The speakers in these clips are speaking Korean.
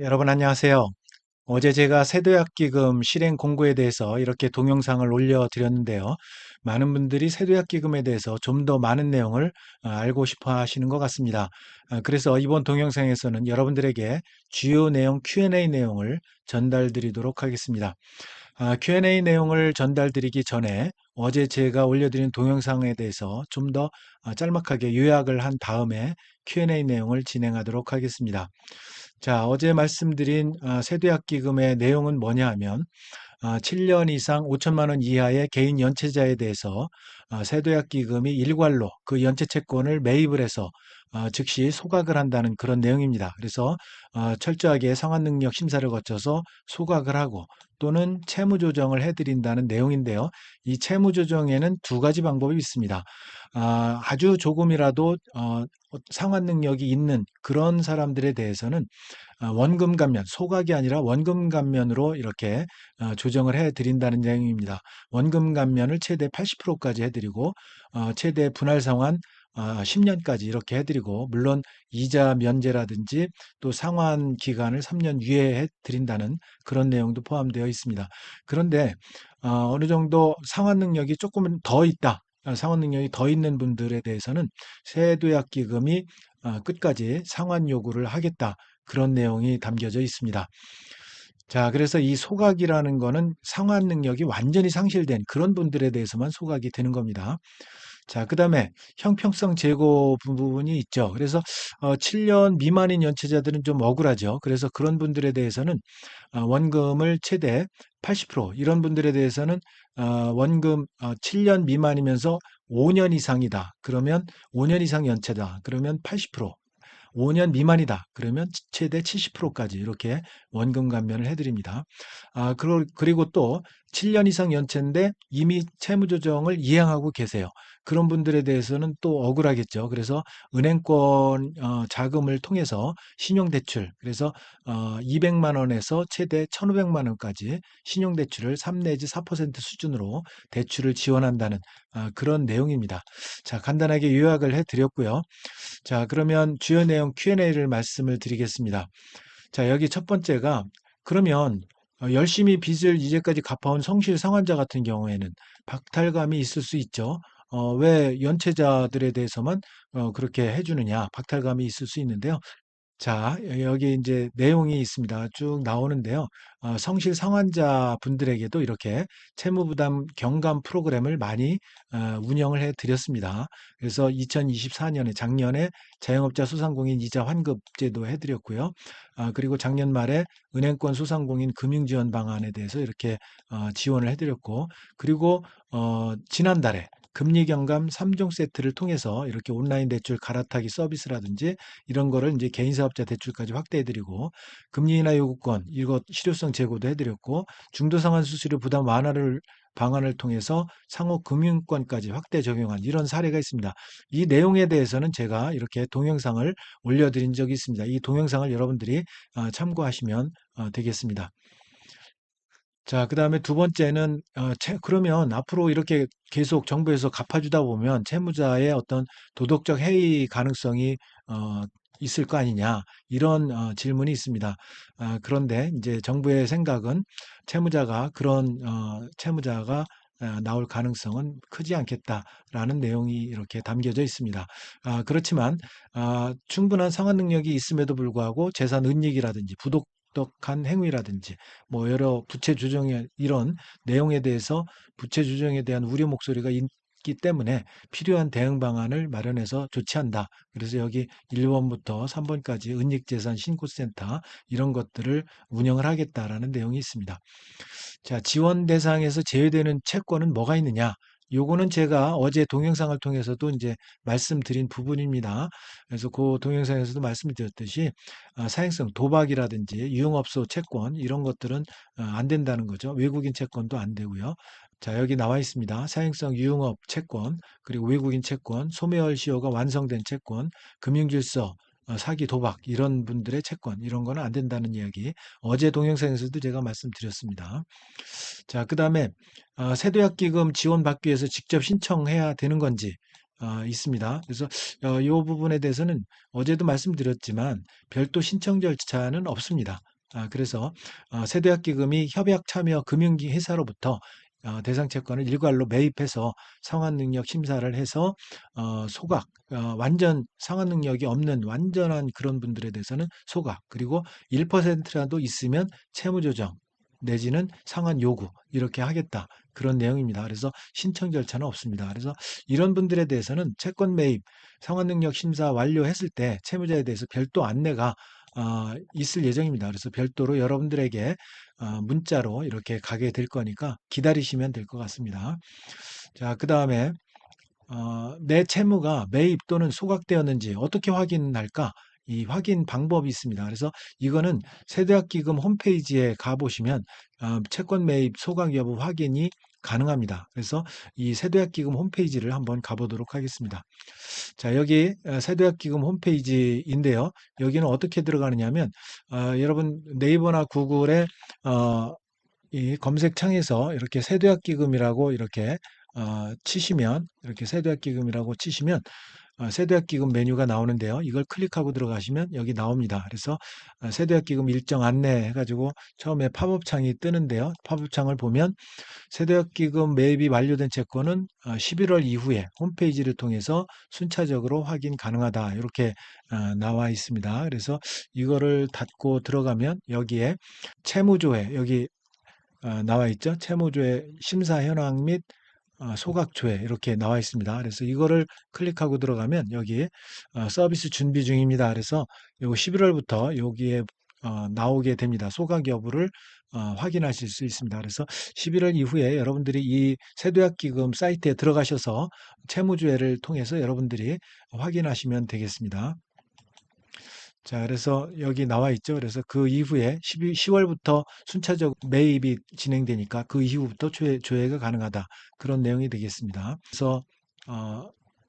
여러분 안녕하세요. 어제 제가 세도약기금 실행 공고에 대해서 이렇게 동영상을 올려드렸는데요. 많은 분들이 세도약기금에 대해서 좀 더 많은 내용을 어, 알고 싶어 하시는 것 같습니다. 아, 그래서 이번 동영상에서는 여러분들에게 주요 내용 Q&A 내용을 전달 드리도록 하겠습니다. 아, Q&A 내용을 전달 드리기 전에 어제 제가 올려드린 동영상에 대해서 좀더 아, 짤막하게 요약을 한 다음에 Q&A 내용을 진행하도록 하겠습니다. 자, 어제 말씀드린 아, 세대학기금의 내용은 뭐냐 하면 아, 7년 이상 5천만 원 이하의 개인 연체자에 대해서 아, 세도약기금이 일괄로 그 연체 채권을 매입을 해서 아, 즉시 소각을 한다는 그런 내용입니다. 그래서 아, 철저하게 상환 능력 심사를 거쳐서 소각을 하고 또는 채무 조정을 해드린다는 내용인데요. 이 채무 조정에는 두 가지 방법이 있습니다. 아, 아주 조금이라도 어, 상환 능력이 있는 그런 사람들에 대해서는 아, 원금 감면, 소각이 아니라 원금 감면으로 이렇게 어, 조정을 해 드린다는 내용입니다. 원금 감면을 최대 80%까지 해드리고 어, 최대 분할 상환 10년까지 이렇게 해드리고 물론 이자 면제라든지 또 상환 기간을 3년 유예해 드린다는 그런 내용도 포함되어 있습니다. 그런데 어, 어느 정도 상환 능력이 조금은 더 있다. 어, 상환 능력이 더 있는 분들에 대해서는 세도약기금이 어, 끝까지 상환 요구를 하겠다. 그런 내용이 담겨져 있습니다. 자, 그래서 이 소각이라는 거는 상환 능력이 완전히 상실된 그런 분들에 대해서만 소각이 되는 겁니다. 자, 그 다음에 형평성 제고 부분이 있죠. 그래서 어 7년 미만인 연체자들은 좀 억울하죠. 그래서 그런 분들에 대해서는 어 원금을 최대 80% 이런 분들에 대해서는 어 원금 어 7년 미만이면서 5년 이상이다. 그러면 5년 이상 연체다. 그러면 80% 5년 미만이다. 그러면 최대 70%까지 이렇게 원금 감면을 해드립니다. 아, 그리고 또 7년 이상 연체인데 이미 채무조정을 이행하고 계세요. 그런 분들에 대해서는 또 억울하겠죠. 그래서 은행권 어, 자금을 통해서 신용대출, 그래서 어, 200만 원에서 최대 1,500만 원까지 신용대출을 3 내지 4% 수준으로 대출을 지원한다는 아, 그런 내용입니다. 자, 간단하게 요약을 해드렸고요. 자, 그러면 주요 내용 Q&A를 말씀을 드리겠습니다. 자, 여기 첫 번째가 그러면 어, 열심히 빚을 이제까지 갚아온 성실 상환자 같은 경우에는 박탈감이 있을 수 있죠. 어, 왜 연체자들에 대해서만 어, 그렇게 해주느냐, 박탈감이 있을 수 있는데요. 자, 여기 이제 내용이 있습니다. 쭉 나오는데요. 어, 성실 상환자 분들에게도 이렇게 채무 부담 경감 프로그램을 많이 어, 운영을 해 드렸습니다. 그래서 2024년에 작년에 자영업자 소상공인 이자 환급 제도 해 드렸고요. 아, 그리고 작년 말에 은행권 소상공인 금융 지원 방안에 대해서 이렇게 어, 지원을 해 드렸고, 그리고 어, 지난달에 금리 경감 3종 세트를 통해서 이렇게 온라인 대출 갈아타기 서비스라든지 이런 거를 이제 개인 사업자 대출까지 확대해 드리고 금리 인하 요구권 이것 실효성 제고도 해 드렸고 중도 상환 수수료 부담 완화를 방안을 통해서 상호 금융권까지 확대 적용한 이런 사례가 있습니다. 이 내용에 대해서는 제가 이렇게 동영상을 올려드린 적이 있습니다. 이 동영상을 여러분들이 어, 참고하시면 어, 되겠습니다. 자, 그 다음에 두 번째는, 어, 채, 그러면 앞으로 이렇게 계속 정부에서 갚아주다 보면 채무자의 어떤 도덕적 해이 가능성이, 어, 있을 거 아니냐, 이런 어, 질문이 있습니다. 아, 그런데 이제 정부의 생각은 채무자가 그런, 어, 채무자가 아, 나올 가능성은 크지 않겠다라는 내용이 이렇게 담겨져 있습니다. 아, 그렇지만 아, 충분한 상환 능력이 있음에도 불구하고 재산 은닉이라든지 부독 부도덕한 행위라든지 뭐 여러 부채 조정의 이런 내용에 대해서 부채 조정에 대한 우려 목소리가 있기 때문에 필요한 대응 방안을 마련해서 조치한다. 그래서 여기 1번부터 3번까지 은닉재산 신고센터 이런 것들을 운영을 하겠다라는 내용이 있습니다. 자, 지원 대상에서 제외되는 채권은 뭐가 있느냐? 요거는 제가 어제 동영상을 통해서도 이제 말씀드린 부분입니다. 그래서 그 동영상에서도 말씀을 드렸듯이 아, 사행성 도박이라든지 유흥업소 채권 이런 것들은 어, 안 된다는 거죠. 외국인 채권도 안 되고요. 자, 여기 나와 있습니다. 사행성 유흥업 채권, 그리고 외국인 채권, 소매월 시효가 완성된 채권, 금융질서, 어, 사기, 도박 이런 분들의 채권 이런 거는 안 된다는 이야기 어제 동영상에서도 제가 말씀드렸습니다. 자, 그 다음에 어, 세도약 기금 지원받기 위해서 직접 신청해야 되는 건지 어, 있습니다. 그래서 어, 이 부분에 대해서는 어제도 말씀드렸지만 별도 신청 절차는 없습니다. 아, 그래서 어, 세도약기금이 협약 참여 금융기 회사로부터 어, 대상 채권을 일괄로 매입해서 상환 능력 심사를 해서 어, 소각, 어, 완전 상환 능력이 없는 완전한 그런 분들에 대해서는 소각, 그리고 1%라도 있으면 채무 조정 내지는 상환 요구 이렇게 하겠다. 그런 내용입니다. 그래서 신청 절차는 없습니다. 그래서 이런 분들에 대해서는 채권 매입, 상환 능력 심사 완료했을 때 채무자에 대해서 별도 안내가 어, 있을 예정입니다. 그래서 별도로 여러분들에게 어, 문자로 이렇게 가게 될 거니까 기다리시면 될 것 같습니다. 자, 그 다음에 어, 내 채무가 매입 또는 소각되었는지 어떻게 확인할까? 이 확인 방법이 있습니다. 그래서 이거는 세대학기금 홈페이지에 가보시면 어, 채권 매입 소각 여부 확인이 가능합니다. 그래서 이 세대학기금 홈페이지를 한번 가보도록 하겠습니다. 자, 여기 어, 세대학기금 홈페이지인데요. 여기는 어떻게 들어가느냐면 어, 여러분 네이버나 구글에 어, 이 검색창에서 이렇게 세대학기금이라고 이렇게 어, 치시면 이렇게 세대학기금이라고 치시면 어, 세대학기금 메뉴가 나오는데요. 이걸 클릭하고 들어가시면 여기 나옵니다. 그래서 어, 세대학기금 일정 안내 해가지고 처음에 팝업 창이 뜨는데요. 팝업 창을 보면 세대학기금 매입이 완료된 채권은 11월 이후에 홈페이지를 통해서 순차적으로 확인 가능하다. 이렇게 나와 있습니다. 그래서 이거를 닫고 들어가면 여기에 채무조회 여기 나와 있죠. 채무조회 심사 현황 및 어, 소각조회 이렇게 나와 있습니다. 그래서 이거를 클릭하고 들어가면 여기 어, 서비스 준비 중입니다. 그래서 요거 11월부터 여기에 어, 나오게 됩니다. 소각 여부를 확인하실 수 있습니다. 그래서 11월 이후에 여러분들이 이 세도약기금 사이트에 들어가셔서 채무조회를 통해서 여러분들이 확인하시면 되겠습니다. 자, 그래서 여기 나와 있죠. 그래서 그 이후에 12, 10월부터 순차적 매입이 진행되니까 그 이후부터 조회, 조회가 가능하다. 그런 내용이 되겠습니다. 그래서 어,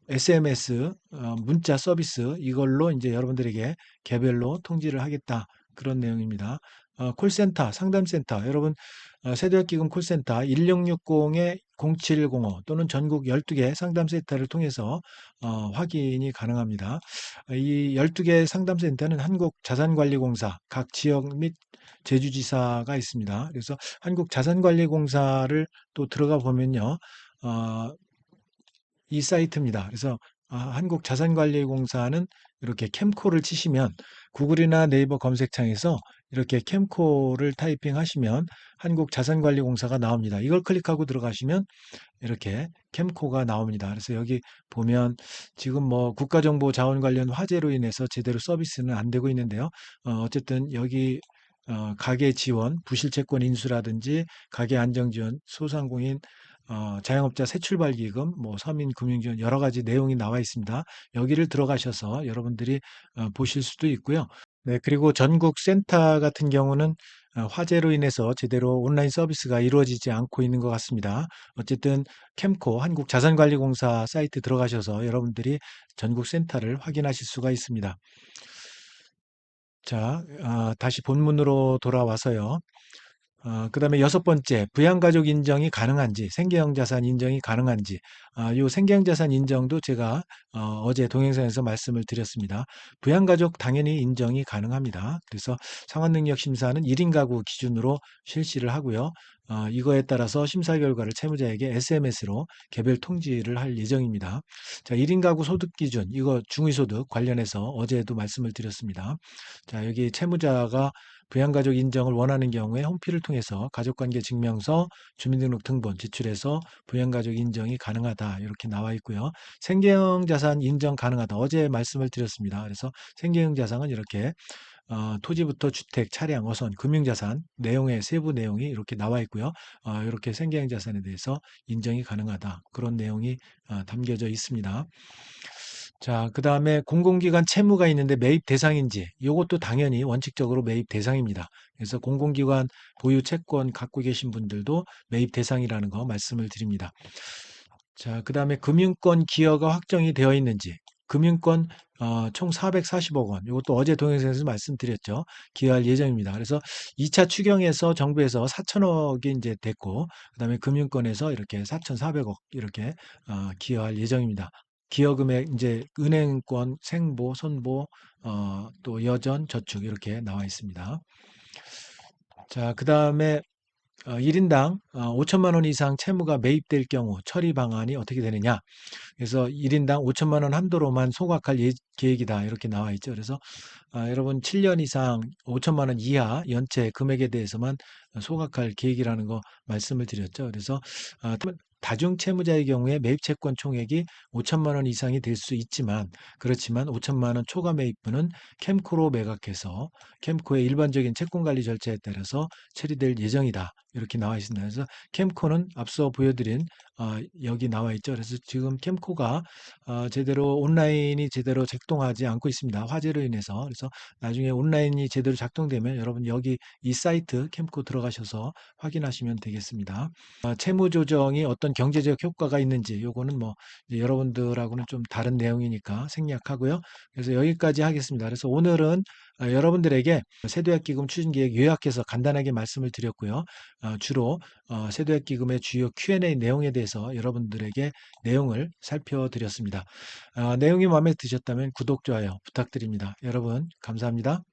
SMS 어, 문자 서비스 이걸로 이제 여러분들에게 개별로 통지를 하겠다. 그런 내용입니다. 어, 콜센터, 상담센터, 여러분 어, 세대학기금 콜센터 1660-0705 또는 전국 12개 상담센터를 통해서 어, 확인이 가능합니다. 이 12개 상담센터는 한국자산관리공사 각 지역 및 제주지사가 있습니다. 그래서 한국자산관리공사를 또 들어가 보면요. 어, 이 사이트입니다. 그래서 아, 한국자산관리공사는 이렇게 캠코를 치시면 구글이나 네이버 검색창에서 이렇게 캠코를 타이핑 하시면 한국자산관리공사가 나옵니다. 이걸 클릭하고 들어가시면 이렇게 캠코가 나옵니다. 그래서 여기 보면 지금 뭐 국가정보 자원 관련 화재로 인해서 제대로 서비스는 안 되고 있는데요. 어, 쨌든 여기 어, 가계 지원, 부실채권 인수라든지 가계 안정 지원, 소상공인 어, 자영업자 새 출발 기금, 뭐 서민 금융 지원 여러 가지 내용이 나와 있습니다. 여기를 들어가셔서 여러분들이 어, 보실 수도 있고요. 네, 그리고 전국 센터 같은 경우는 어, 화재로 인해서 제대로 온라인 서비스가 이루어지지 않고 있는 것 같습니다. 어쨌든 캠코 한국자산관리공사 사이트 들어가셔서 여러분들이 전국 센터를 확인하실 수가 있습니다. 자, 어, 다시 본문으로 돌아와서요. 어, 그 다음에 여섯 번째, 부양가족 인정이 가능한지, 생계형 자산 인정이 가능한지, 아, 이 생계형 자산 인정도 제가 어, 제 동영상에서 말씀을 드렸습니다. 부양가족 당연히 인정이 가능합니다. 그래서 상환능력 심사는 1인 가구 기준으로 실시를 하고요. 어, 이거에 따라서 심사 결과를 채무자에게 SMS로 개별 통지를 할 예정입니다. 자, 1인 가구 소득 기준, 이거 중위소득 관련해서 어제도 말씀을 드렸습니다. 자, 여기 채무자가 부양가족 인정을 원하는 경우에 홈피를 통해서 가족관계 증명서, 주민등록 등본 제출해서 부양가족 인정이 가능하다 이렇게 나와 있고요. 생계형 자산 인정 가능하다 어제 말씀을 드렸습니다. 그래서 생계형 자산은 이렇게 어, 토지부터 주택, 차량, 어선, 금융자산 내용의 세부 내용이 이렇게 나와 있고요. 어, 이렇게 생계형 자산에 대해서 인정이 가능하다 그런 내용이 어, 담겨져 있습니다. 자, 그 다음에 공공기관 채무가 있는데 매입 대상인지 이것도 당연히 원칙적으로 매입 대상입니다. 그래서 공공기관 보유 채권 갖고 계신 분들도 매입 대상이라는 거 말씀을 드립니다. 자, 그 다음에 금융권 기여가 확정이 되어 있는지 금융권 어, 총 440억 원. 이것도 어제 동영상에서 말씀드렸죠. 기여할 예정입니다. 그래서 2차 추경에서 정부에서 4천억이 이제 됐고, 그 다음에 금융권에서 이렇게 4,400억 이렇게 어, 기여할 예정입니다. 기여금액 이제 은행권, 생보, 손보, 어, 또 여전, 저축 이렇게 나와 있습니다. 자, 그 다음에 어, 1인당 어, 5천만 원 이상 채무가 매입될 경우 처리 방안이 어떻게 되느냐? 그래서 1인당 5천만 원 한도로만 소각할 예- 계획이다 이렇게 나와 있죠. 그래서 아, 여러분 7년 이상 5천만 원 이하 연체 금액에 대해서만 소각할 계획이라는 거 말씀을 드렸죠. 그래서 아, 다중 채무자의 경우에 매입 채권 총액이 5천만 원 이상이 될 수 있지만 그렇지만 5천만 원 초과 매입분은 캠코로 매각해서 캠코의 일반적인 채권 관리 절차에 따라서 처리될 예정이다. 이렇게 나와 있습니다. 그래서 캠코는 앞서 보여드린 어, 여기 나와 있죠. 그래서 지금 캠코가 어, 제대로 온라인이 제대로 작동하지 않고 있습니다. 화재로 인해서. 그래서 나중에 온라인이 제대로 작동되면 여러분 여기 이 사이트 캠코 들어가셔서 확인하시면 되겠습니다. 어, 채무 조정이 어떤 경제적 효과가 있는지 요거는 뭐 여러분들하고는 좀 다른 내용이니까 생략하고요. 그래서 여기까지 하겠습니다. 그래서 오늘은 어, 여러분들에게 세도약기금 추진계획 요약해서 간단하게 말씀을 드렸고요. 어, 주로 어, 세도약기금의 주요 Q&A 내용에 대해서 여러분들에게 내용을 살펴드렸습니다. 아, 내용이 마음에 드셨다면 구독, 좋아요 부탁드립니다. 여러분 감사합니다.